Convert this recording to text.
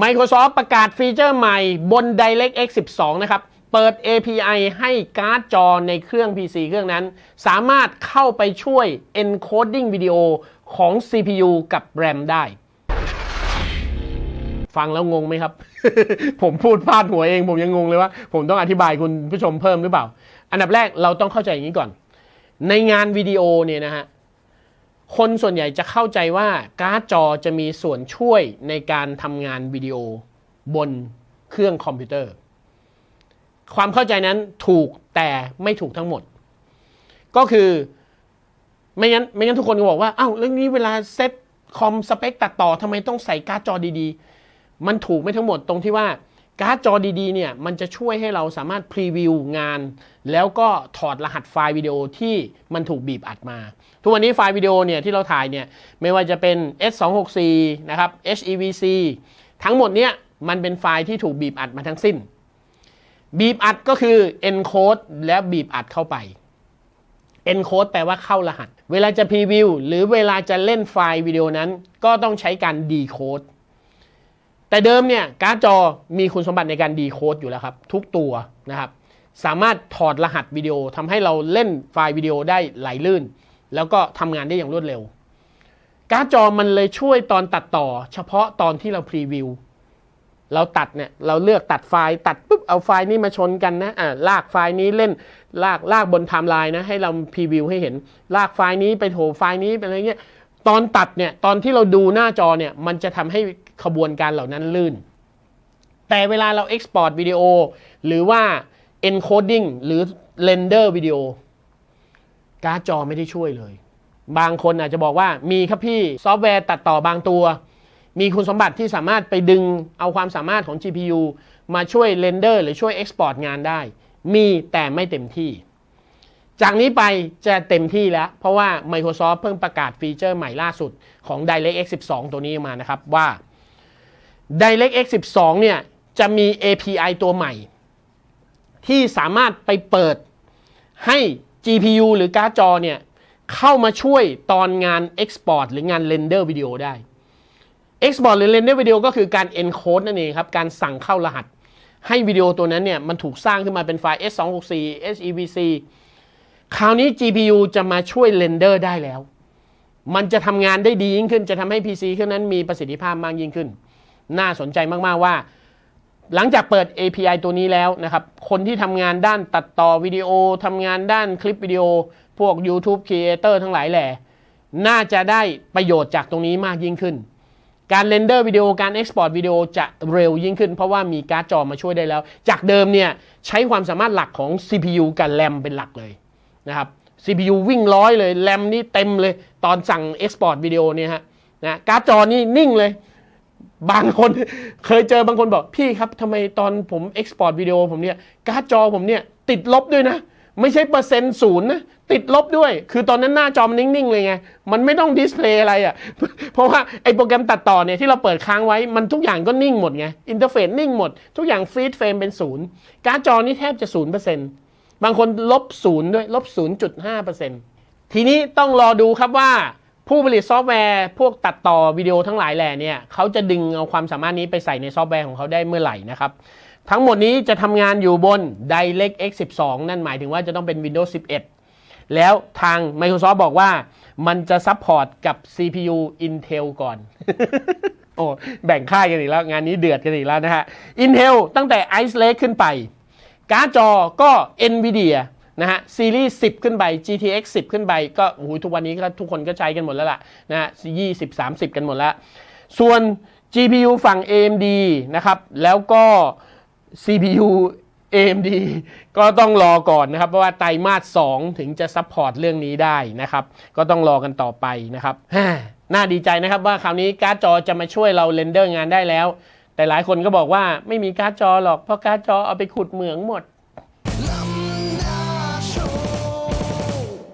Microsoft ประกาศฟีเจอร์ใหม่บน DirectX 12 นะครับ เปิด API ให้การ์ดจอในเครื่อง PC เครื่องนั้น สามารถเข้าไปช่วย encoding วิดีโอของ CPU กับ RAM ได้ ฟังแล้วงงไหมครับ ผมพูดพลาดหัวเอง ผมยังงงเลยว่า ผมต้องอธิบายคุณผู้ชมเพิ่มหรือเปล่า อันดับแรกเราต้องเข้าใจอย่างนี้ก่อน ในงานวิดีโอเนี่ยนะฮะ คนส่วนใหญ่จะเข้าใจว่าการ์ดจอจะมีส่วนช่วยในการทำงานวิดีโอบนเครื่องคอมพิวเตอร์ ความเข้าใจนั้นถูกแต่ไม่ถูกทั้งหมด ก็คือไม่งั้นไม่งั้นทุกคนก็บอกว่าอ้าวเรื่องนี้เวลาเซตคอมสเปคตัดต่อทำไมต้องใส่การ์ดจอดีๆ มันถูกไม่ทั้งหมดตรงที่ว่า การ์ดจอดีๆเนี่ยมันจะช่วยให้เราสามารถพรีวิวงาน แล้วก็ถอดรหัสไฟล์วิดีโอที่มันถูกบีบอัดมา ทุกวันนี้ไฟล์วิดีโอเนี่ยที่เราถ่ายเนี่ยไม่ว่าจะเป็น S264 นะครับ HEVC ทั้งหมดเนี่ยมันเป็นไฟล์ที่ถูกบีบอัดมาทั้งสิ้น บีบอัดก็คือ encode และบีบอัดเข้าไป encode แปลว่าเข้ารหัส เวลาจะพรีวิวหรือเวลาจะเล่นไฟล์วิดีโอนั้น ก็ต้องใช้การ decode แต่เดิมเนี่ยการ์ดจอมีคุณสมบัติในการ decode อยู่แล้วครับ ทุกตัวนะครับ สามารถถอดรหัสวิดีโอทำให้เราเล่นไฟล์วิดีโอได้ไหลลื่น แล้วก็ทำงานได้อย่างรวดเร็ว การ์ดจอมันเลยช่วยตอนตัดต่อ เฉพาะตอนที่เราพรีวิวเราตัดเนี่ยเราเลือกตัดไฟล์ตัดปุ๊บเอาไฟล์นี้มาชนกันนะอ่าลากไฟล์นี้เล่นลากลากบนไทม์ไลน์นะให้เราพรีวิวให้เห็นลากไฟล์นี้ไปโถไฟล์นี้ไปอะไรเงี้ย ตอนตัดเนี่ยตอนที่เราดูหน้าจอเนี่ยมันจะทำให้ขบวนการเหล่านั้นลื่น แต่เวลาเรา Export วิดีโอหรือว่า encoding หรือ render วิดีโอการ์ดจอไม่ได้ช่วยเลย บางคนอาจจะบอกว่ามีครับพี่ซอฟต์แวร์ตัดต่อบางตัว มีคุณสมบัติที่สามารถไปดึงเอาความสามารถของ GPU มาช่วยเรนเดอร์หรือช่วย Export งานได้ มีแต่ไม่เต็มที่ จากนี้ไปจะเต็มที่แล้ว เพราะว่า Microsoft เพิ่งประกาศฟีเจอร์ใหม่ล่าสุดของ DirectX 12 ตัวนี้มานะครับว่า DirectX 12 เนี่ยจะมี API ตัวใหม่ ที่สามารถไปเปิดให้ GPU หรือการ์ดจอเนี่ยเข้ามาช่วยตอนงาน Export หรืองาน Render วิดีโอได้ Export หรือ Render วิดีโอก็คือการ encode นั่นเองครับ การสั่งเข้ารหัส ให้วิดีโอตัวนั้นเนี่ยมันถูกสร้างขึ้นมาเป็นไฟล์ S264 HEVC คราวนี้ GPU จะมาช่วย Render ได้แล้ว มันจะทำงานได้ดียิ่งขึ้น จะทำให้ PC เครื่องนั้นมีประสิทธิภาพมากยิ่งขึ้น น่าสนใจมาก ๆ ว่า หลังจากเปิด API ตัวนี้แล้วนะครับ คนที่ทำงานด้านตัดต่อวิดีโอทำงานด้านคลิปวิดีโอ พวก YouTube Creator ทั้งหลายแหล่น่าจะได้ประโยชน์จากตรงนี้มากยิ่งขึ้น การเรนเดอร์วิดีโอการ Export วิดีโอจะเร็วยิ่งขึ้น เพราะว่ามีการ์ดจอมาช่วยได้แล้ว จากเดิมเนี่ยใช้ความสามารถหลักของ CPU กับ RAM เป็นหลักเลย นะครับ CPU วิ่งร้อยเลย RAM นี่เต็มเลย ตอนสั่ง Export วิดีโอเนี่ยฮะนะการ์ดจอนี่นิ่งเลย บางคนเคยเจอบางคนบอกพี่ครับทำไมตอนผม Export วิดีโอผมเนี่ยการ์ดจอผมเนี่ยติดลบด้วยนะ ไม่ใช่เปอร์เซ็นต์ศูนย์นะ ติดลบด้วย คือตอนนั้นหน้าจอมันนิ่ง ๆ เลยไง มันไม่ต้องดิสเพลย์อะไรอะ่ะ เพราะว่าไอโปรแกรมตัดต่อเนี่ยที่เราเปิดค้างไว้มันทุกอย่างก็นิ่งหมดไงอินเทอร์เฟซนิ่งหมด ทุกอย่างฟรีดเฟรมเป็นศูนย์การ์ดจอนี่แทบจะศูนย์เปอร์เซ็นต์ บางคนลบศูนย์ด้วยลบศูนย์จุดห้าเปอร์เซ็นต์ทีนี้ต้องรอดูครับว่าผู้ผลิตซอฟต์แวร์พวกตัดต่อวิดีโอทั้งหลายแหล่เนี่ยเขาจะดึงเอาความสามารถนี้ไปใส่ในซอฟต์แวร์ของเขาได้เมื่อไหร่นะครับ ทั้งหมดนี้จะทำงานอยู่บน DirectX 12 นั่นหมายถึงว่าจะต้องเป็น Windows 11 แล้วทาง Microsoft บอกว่ามันจะซัพพอร์ตกับ CPU Intel ก่อน โอ้แบ่งค่ายกันอีกแล้ว งานนี้เดือดกันอีกแล้วนะฮะ Intel ตั้งแต่ Ice Lake ขึ้นไป การ์ดจอก็ NVIDIA นะฮะซีรีส์10 ขึ้นไป GTX 10 ขึ้นไป ก็โอ้โหทุกวันนี้ก็ทุกคนก็ใช้กันหมดแล้วล่ะนะฮะ20 30กันหมดแล้วส่วน GPU ฝั่ง AMD นะครับ แล้วก็ CPU AMD ก็ต้องรอก่อนนะครับ เพราะว่าไตรมาส2ถึงจะซัพพอร์ตเรื่องนี้ได้นะครับ ก็ต้องรอกันต่อไปนะครับน่าดีใจนะครับว่าคราวนี้การ์ดจอจะมาช่วยเราเรนเดอร์งานได้แล้ว แต่หลายคนก็บอกว่าไม่มีการ์ดจอหรอกเพราะการ์ดจอเอาไปขุดเหมืองหมด